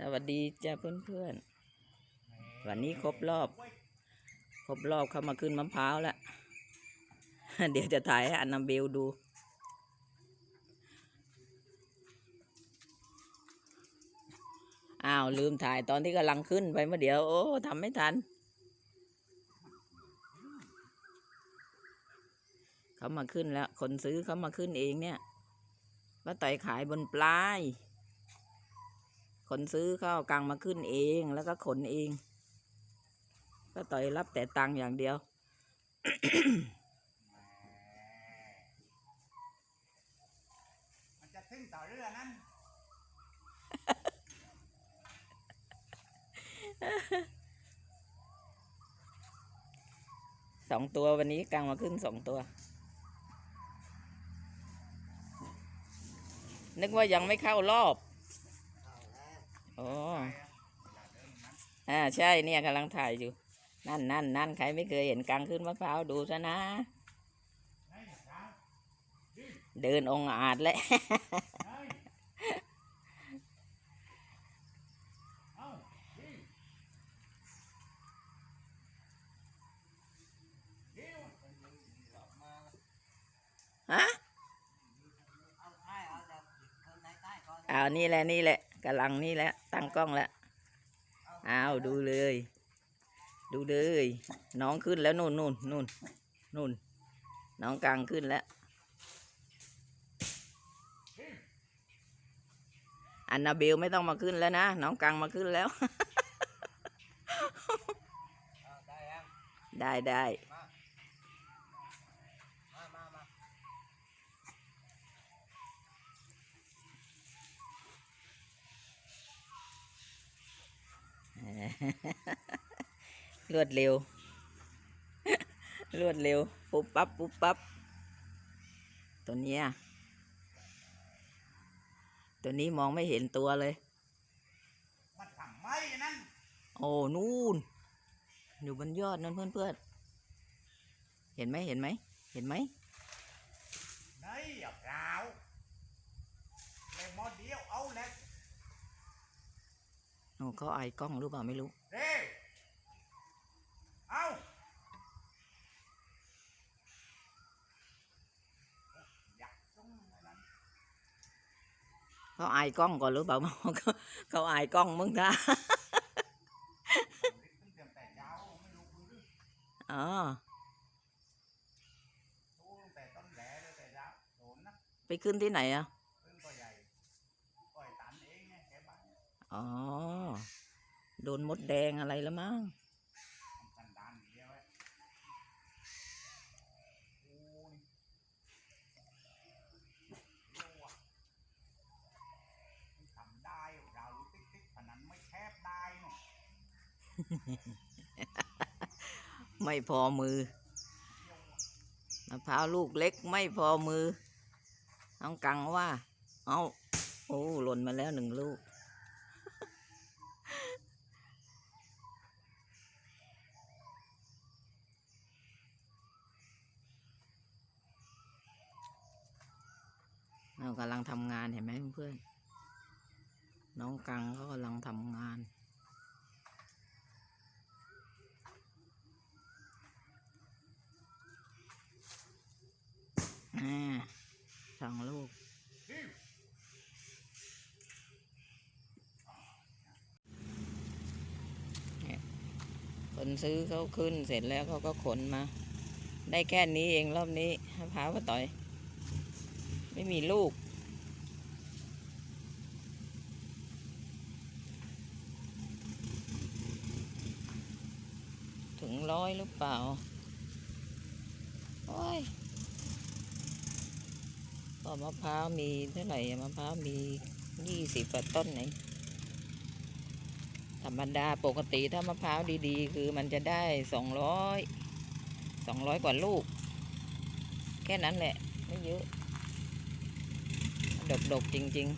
สวัสดีจ้าเพื่อนๆ วันนี้ครบรอบ ครบรอบเข้ามาขึ้นมะพร้าวแล้วเดี๋ยวจะถ่ายให้อันนาเบลดูอ้าวลืมถ่ายตอนที่กำลังขึ้นไปเมื่อเดี๋ยว โอ้ทำไม่ทัน เขามาขึ้นแล้ว คนซื้อเขามาขึ้นเองเนี่ยป้าต่อยขายบนปลาย คนซื้อเขาเอากังมาขึ้นเองแล้วก็ขนเองป้าต่อยรับแต่ตังค์อย่างเดียว มันจะถึงต่อเรือนั้น สองตัววันนี้กังมาขึ้นสองตัว นึกว่ายังไม่เข้ารอบ อ๋ออ่าใช่เนี่ยกำลังถ่ายอยู่ นั่นนั่นนั่นใครไม่เคยเห็นกังขึ้นมะพร้าวดูซะนะ เดินองอาจและเอาดิเดี๋ยฮะอาท้ายเอาแต่คนไหนใต้ก่อนเอานี่แหละนี่แหละ กำลังนี่แหละตั้งกล้องแล้วเอาดูเลย ดูเลย น้องขึ้นแล้วนู่นนู่นนู่นนู่นน้องกลางขึ้นแล้ว อันนาเบลไม่ต้องมาขึ้นแล้วนะ น้องกังมาขึ้นแล้วเอาได้ยังได้ได้ มามามา รวดเร็ว รวดเร็ว ปุ๊บปั๊บ ปุ๊บปั๊บ ตัวเนี้ยตัวนี้มองไม่เห็นตัวเลยมันทำไมนั่น โอ้นู่น อยู่บนยอดนั่นเพื่อนเพื่อนๆเห็นไหมเห็นไหม เห็นไหมไหนอย่าเปล่าเลยหมอเดียวเอาแล้ว เขาไอกล้องหรือเปล่าไม่รู้เร็วเอาเขาไอายกล้องก่อนหรือเปล่าเขาเขาไอายกล้องมึงท่าขึ้นเตรียมแต่เช้าไม่รู้คืออ๋อไปขึ้นที่ไหนอะ พึ่งก็ใหญ่ปล่อยตันเองไงแกบ้าน อ๋อ โดนมดแดงอะไรแล้วมั้งไอ้โอ้ยเร็วอะมันทำได้เราติ๊กติ๊กพนันไม่แคบได้เนาะไม่พอมือมะพร้าวลูกเล็กไม่พอมือน้องกังว่า เอาโอ้หล่นมาแล้วหนึ่งลูก กำลังทำงานเห็นไหมเพื่อนๆน้องกังเขากำลังทำงาน อ่าสองลูกคนซื้อเขาขึ้นเสร็จแล้วเขาก็ขนมา ได้แค่นี้เองรอบนี้มะพร้าวป้าต่อย ไม่มีลูก ร้อยหรือเปล่า โอ้ยก็มะพร้าวมีเท่าไหร่มะพร้าวมียี่สิบกว่าต้นเองธรรมดาปกติถ้ามะพร้าวดีๆ คือมันจะได้สองร้อยสองร้อยกว่าลูก แค่นั้นแหละ ไม่เยอะ ดกๆจริง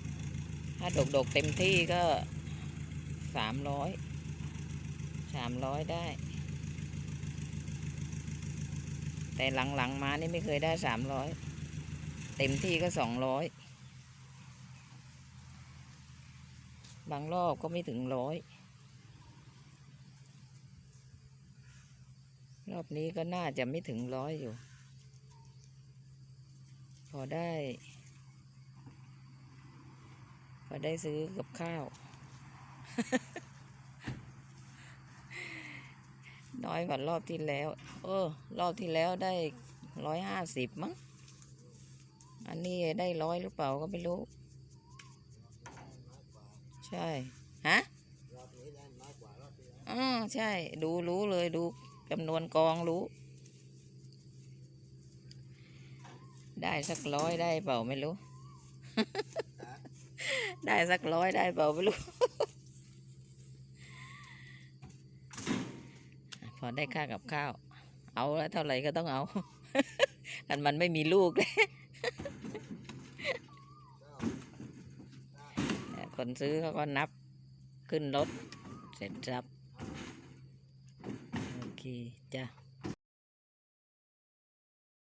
ๆ ถ้าดกๆเต็มที่ก็สามร้อยสามร้อยได้ แต่หลังๆมานี่ไม่เคยได้สามร้อยเต็มที่ก็สองร้อยบางรอบก็ไม่ถึงร้อยรอบนี้ก็น่าจะไม่ถึงร้อยอยู่ พอได้ พอได้ซื้อกับข้าว น้อยกว่ารอบที่แล้ว เออ รอบที่แล้วได้ร้อยห้าสิบมั้ง อันนี้ได้ร้อยหรือเปล่าก็ไม่รู้ ใช่ ฮะอบนี้ได้น้อยกว่ารอบที่แล้วอ่าใช่ ดูรู้เลยดูจำนวนกองรู้ ได้สักร้อยได้เปล่าไม่รู้ ได้สักร้อยได้เปล่าไม่รู้ พอได้ค่ากับข้าว เอาแล้วเท่าไหร่ก็ต้องเอา กันมันไม่มีลูกเลยคนซื้อเขาก็นับขึ้นรถ เสร็จรับ โอเค จ้ะ